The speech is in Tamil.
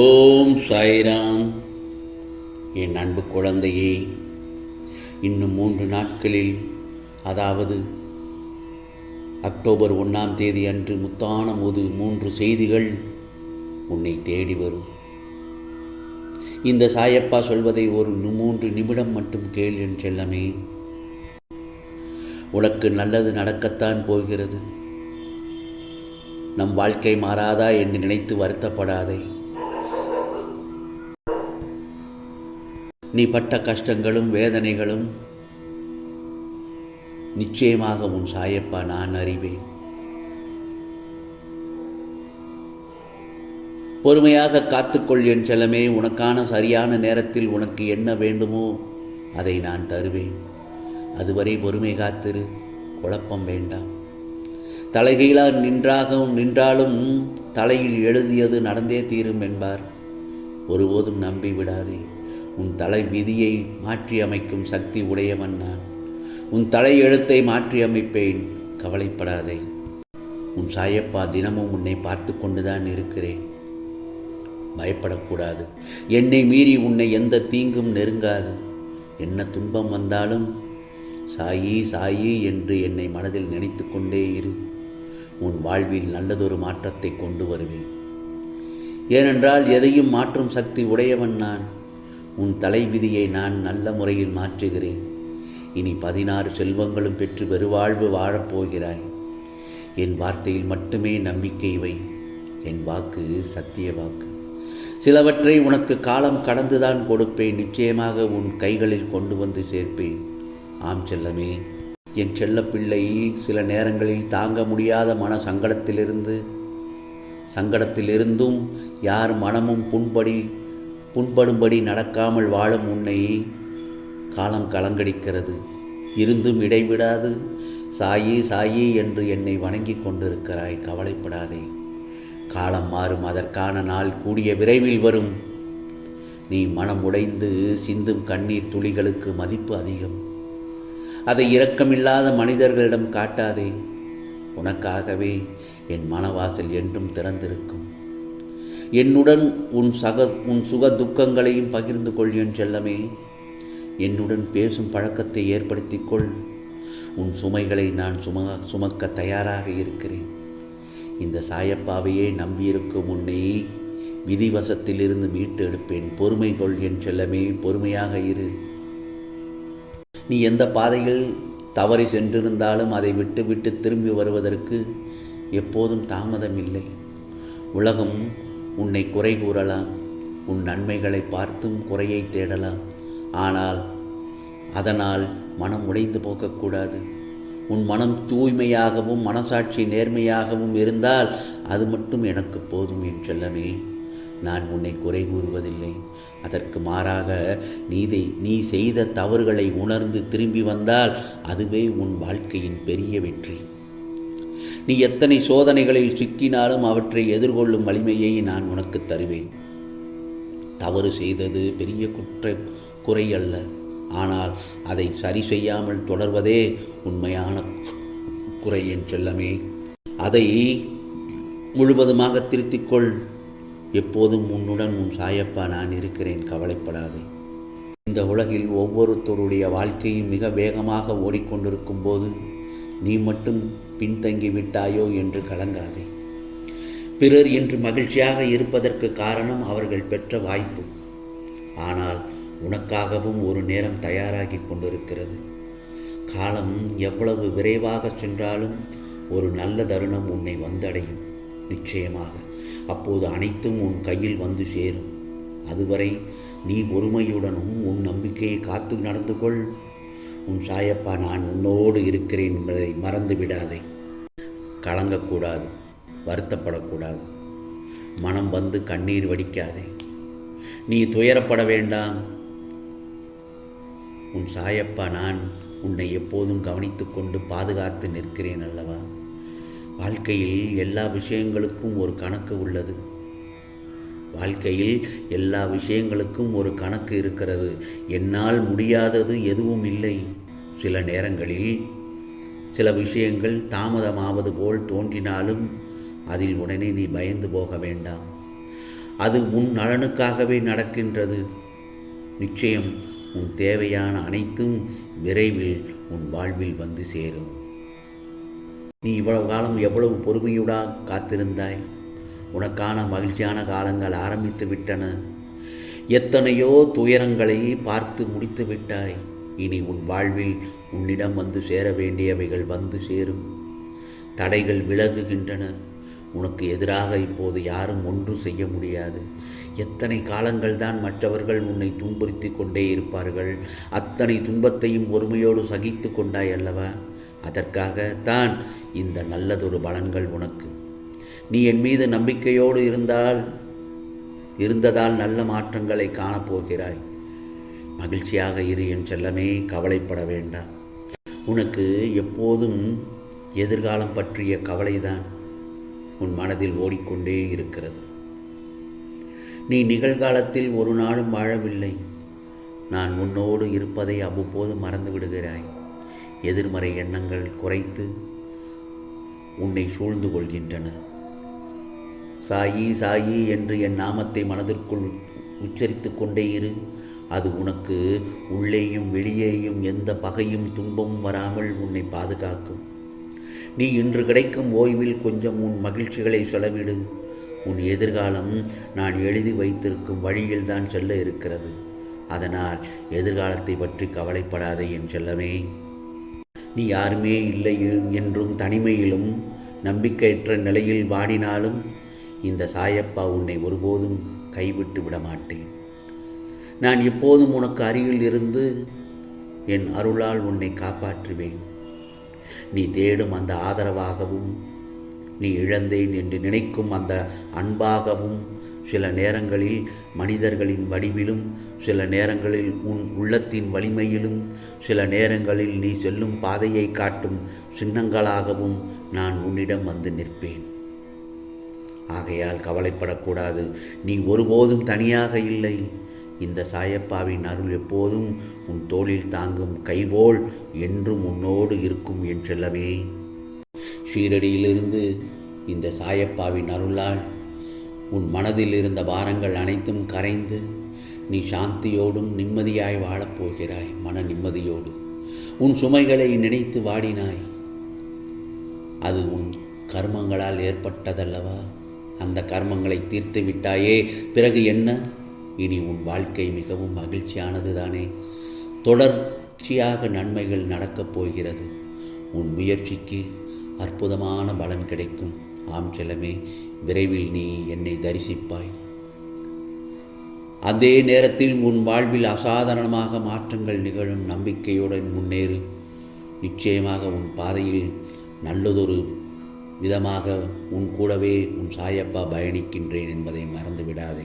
ஓம் சாய்ராம். என் அன்பு குழந்தையே இன்னும் மூன்று நாட்களில் அதாவது அக்டோபர் ஒன்றாம் தேதி அன்று முத்தான போது மூன்று செய்திகள் உன்னை தேடி வரும். இந்த சாயப்பா சொல்வதை ஒரு மூன்று நிமிடம் மட்டும் கேள் என் செல்லமே. உனக்கு நல்லது நடக்கத்தான் போகிறது. நம் வாழ்க்கை மாறாதா என்று நினைத்து வருத்தப்படாதே. நீ பட்ட கஷ்டங்களும் வேதனைகளும் நிச்சயமாக உன் சாயப்பா நான் அறிவேன். பொறுமையாக காத்துக்கொள் என் செல்லமே உனக்கான சரியான நேரத்தில் உனக்கு என்ன வேண்டுமோ அதை நான் தருவேன். அதுவரை பொறுமை காத்திரு குழப்பம் வேண்டாம். தலைகீழாக நின்றாகவும் நின்றாலும் தலையில் எழுதியது நடந்தே தீரும் என்பார். ஒருபோதும் நம்பி விடாதே உன் தலை விதியை மாற்றியமைக்கும் சக்தி உடையவன் நான். உன் தலை எழுத்தை மாற்றியமைப்பேன் கவலைப்படாதே. உன் சாயப்பா தினமும் உன்னை பார்த்து கொண்டுதான் இருக்கிறேன். பயப்படக்கூடாது. என்னை மீறி உன்னை எந்த தீங்கும் நெருங்காது. என்ன துன்பம் வந்தாலும் சாயி சாயி என்று என்னை மனதில் நினைத்து கொண்டே இரு. உன் வாழ்வில் நல்லதொரு மாற்றத்தை கொண்டு வருவேன். ஏனென்றால் எதையும் மாற்றும் சக்தி உடையவன் நான். உன் தலைவிதியை நான் நல்ல முறையில் மாற்றுகிறேன். இனி பதினாறு செல்வங்களும் பெற்று பெருவாழ்வு வாழப்போகிறாய். என் வார்த்தையில் மட்டுமே நம்பிக்கை வை. என் வாக்கு சத்திய வாக்கு. சிலவற்றை உனக்கு காலம் கடந்துதான் கொடுப்பேன். நிச்சயமாக உன் கைகளில் கொண்டு வந்து சேர்ப்பேன். ஆம் செல்லமே என் செல்லப்பிள்ளை சில நேரங்களில் தாங்க முடியாத மன சங்கடத்திலிருந்து சங்கடத்திலிருந்தும் யார் மனமும் புண்படி புண்படும்படி நடக்காமல் வாழும் உன்னை காலம் கலங்கடிக்கிறது. இருந்தும் இடைவிடாது. சாயி சாயி என்று என்னை வணங்கிக் கொண்டிருக்கிறாய். கவலைப்படாதே. காலம் மாறும். அதற்கான நாள் கூடிய விரைவில் வரும். நீ மனம் உடைந்து சிந்தும் கண்ணீர் துளிகளுக்கு மதிப்பு அதிகம். அதை இரக்கமில்லாத மனிதர்களிடம் காட்டாதே. உனக்காகவே என் மனவாசல் என்றும் திறந்திருக்கும். என்னுடன் உன் சக உன் சுக துக்கங்களையும் பகிர்ந்து கொள் என் செல்லமே. என்னுடன் பேசும் பழக்கத்தை ஏற்படுத்திக் கொள் உன் சுமைகளை நான் சும சுமக்க தயாராக இருக்கிறேன். இந்த சாயப்பாவையே நம்பியிருக்கும் உன்னை விதிவசத்திலிருந்து மீட்டு எடுப்பேன். பொறுமை கொள் என் செல்லமே பொறுமையாக இரு. நீ எந்த பாதையில் தவறி சென்றிருந்தாலும் அதை விட்டு விட்டு திரும்பி வருவதற்கு எப்போதும் தாமதம் இல்லை உலகம் உன்னை குறை கூறலாம். உன் நன்மைகளை பார்த்தும் குறையை தேடலாம். ஆனால் அதனால் மனம் உடைந்து போகக்கூடாது. உன் மனம் தூய்மையாகவும் மனசாட்சி நேர்மையாகவும் இருந்தால் அது மட்டும் எனக்கு போதும் என் செல்லமே. நான் உன்னை குறை கூறுவதில்லை. அதற்கு மாறாக நீதை நீ செய்த தவறுகளை உணர்ந்து திரும்பி வந்தால் அதுவே உன் வாழ்க்கையின் பெரிய வெற்றி. நீ எத்தனை சோதனைகளில் சிக்கினாலும் அவற்றை எதிர்கொள்ளும் வலிமையை நான் உனக்கு தருவேன். தவறு செய்தது பெரிய குற்ற குறை அல்ல. ஆனால் அதை சரி செய்யாமல் தொடர்வதே உண்மையான குறை என் செல்லமே. அதை முழுவதுமாக திருத்திக்கொள். எப்போதும் உன்னுடன் உன் சாயப்பா நான் இருக்கிறேன் கவலைப்படாதே. இந்த உலகில் ஒவ்வொருத்தருடைய வாழ்க்கையும் மிக வேகமாக ஓடிக்கொண்டிருக்கும் போது நீ மட்டும் பின்தங்கி விட்டாயோ என்று கலங்காதே. பிறர் இன்று மகிழ்ச்சியாக இருப்பதற்கு காரணம் அவர்கள் பெற்ற வாய்ப்பு. ஆனால் உனக்காகவும் ஒரு நேரம் தயாராகி கொண்டிருக்கிறது. காலம் எவ்வளவு விரைவாக சென்றாலும் ஒரு நல்ல தருணம் உன்னை வந்தடையும். நிச்சயமாக அப்போது அனைத்தும் உன் கையில் வந்து சேரும். அதுவரை நீ பொறுமையுடனும் உன் நம்பிக்கையை காத்து நடந்து கொள். உன் சாயப்பா நான் உன்னோடு இருக்கிறேன் என்பதை மறந்து விடாதே கலங்கக்கூடாது வருத்தப்படக்கூடாது. மனம் வந்து கண்ணீர் வடிக்காதே. நீ துயரப்பட வேண்டாம். உன் சாயப்பா நான் உன்னை எப்போதும் கவனித்து கொண்டு பாதுகாத்து நிற்கிறேன் அல்லவா? வாழ்க்கையில் எல்லா விஷயங்களுக்கும் ஒரு கணக்கு உள்ளது. வாழ்க்கையில் எல்லா விஷயங்களுக்கும் ஒரு கணக்கு இருக்கிறது. என்னால் முடியாதது எதுவும் இல்லை. சில நேரங்களில் சில விஷயங்கள் தாமதமாவது போல் தோன்றினாலும் அதில் உடனே நீ பயந்து போக வேண்டாம். அது உன் நலனுக்காகவே நடக்கின்றது. நிச்சயம் உன் தேவையான அனைத்தும் விரைவில் உன் வாழ்வில் வந்து சேரும். நீ இவ்வளவு காலம் எவ்வளவு பொறுமையுடன் காத்திருந்தாய்? உனக்கான மகிழ்ச்சியான காலங்கள் ஆரம்பித்து விட்டன. எத்தனையோ துயரங்களை பார்த்து முடித்து விட்டாய். இனி உன் வாழ்வில் உன்னிடம் வந்து சேர வேண்டியவைகள் வந்து சேரும். தடைகள் விலகுகின்றன. உனக்கு எதிராக இப்போது யாரும் ஒன்றும் செய்ய முடியாது. எத்தனை காலங்கள் தான் மற்றவர்கள் உன்னை துன்புறுத்தி கொண்டே இருப்பார்கள். அத்தனை துன்பத்தையும் ஒருமையோடு சகித்து கொண்டாய் அல்லவா? அதற்காக தான் இந்த நல்லதொரு பலன்கள் உனக்கு. நீ என் மீது நம்பிக்கையோடு இருந்தால் இருந்ததால் நல்ல மாற்றங்களை காணப்போகிறாய். மகிழ்ச்சியாக இரு என் செல்லமே கவலைப்பட வேண்டாம். உனக்கு எப்போதும் எதிர்காலம் பற்றிய கவலைதான் உன் மனதில் ஓடிக்கொண்டே இருக்கிறது. நீ நிகழ்காலத்தில் ஒரு நாளும் வாழவில்லை. நான் உன்னோடு இருப்பதை அவ்வப்போது மறந்து விடுகிறாய் எதிர்மறை எண்ணங்கள் குறைத்து உன்னை சூழ்ந்து கொள்கின்றன. சாயி சாயி என்று என் நாமத்தை மனதிற்குள் உச்சரித்து கொண்டே இரு. அது உனக்கு உள்ளேயும் வெளியேயும் எந்த பகையும் துன்பமும் வராமல் உன்னை பாதுகாக்கும். நீ இன்று கிடைக்கும் ஓய்வில் கொஞ்சம் உன் மகிழ்ச்சிகளை செலவிடு. உன் எதிர்காலம் நான் எழுதி வைத்திருக்கும் வழியில்தான் செல்ல இருக்கிறது. அதனால் எதிர்காலத்தை பற்றி கவலைப்படாதே என் செல்லமே. நீ யாருமே இல்லை என்றும் தனிமையிலும் நம்பிக்கையற்ற நிலையில் வாடினாலும் இந்த சாயப்பா உன்னை ஒருபோதும் கைவிட்டு விட மாட்டேன் நான் எப்போதும் உனக்கு அருகில் இருந்து என் அருளால் உன்னை காப்பாற்றுவேன். நீ தேடும் அந்த ஆதரவாகவும் நீ இழந்தேன் என்று நினைக்கும் அந்த அன்பாகவும் சில நேரங்களில் மனிதர்களின் வடிவிலும் சில நேரங்களில் உன் உள்ளத்தின் வலிமையிலும் சில நேரங்களில் நீ செல்லும் பாதையை காட்டும் சின்னங்களாகவும் நான் உன்னிடம் வந்து நிற்பேன். ஆகையால் கவலைப்படக்கூடாது. நீ ஒருபோதும் தனியாக இல்லை. இந்த சாயப்பாவின் அருள் எப்போதும் உன் தோளில் தாங்கும் கைபோல் என்றும் உன்னோடு இருக்கும் என் செல்லவே ஷீரடியிலிருந்து இந்த சாயப்பாவின் அருளால் உன் மனதில் இருந்த பாரங்கள் அனைத்தும் கரைந்து நீ சாந்தியோடும் நிம்மதியாய் வாழப்போகிறாய் மன நிம்மதியோடு உன் சுமைகளை நினைத்து வாடினாய். அது உன் கர்மங்களால் ஏற்பட்டதல்லவா? அந்த கர்மங்களை தீர்த்து விட்டாயே. பிறகு என்ன? இனி உன் வாழ்க்கை மிகவும் மகிழ்ச்சியானது தானே தொடர்ச்சியாக நன்மைகள் நடக்கப் போகிறது. உன் முயற்சிக்கு அற்புதமான பலன் கிடைக்கும். ஆம் செல்லமே விரைவில் நீ என்னை தரிசிப்பாய். அதே நேரத்தில் உன் வாழ்வில் அசாதாரணமாக மாற்றங்கள் நிகழும் நம்பிக்கையுடன் முன்னேறு. நிச்சயமாக உன் பாதையில் நல்லதொரு விதமாக உன் கூடவே உன் சாயப்பா பயணிக்கின்றேன் என்பதை மறந்து விடாதே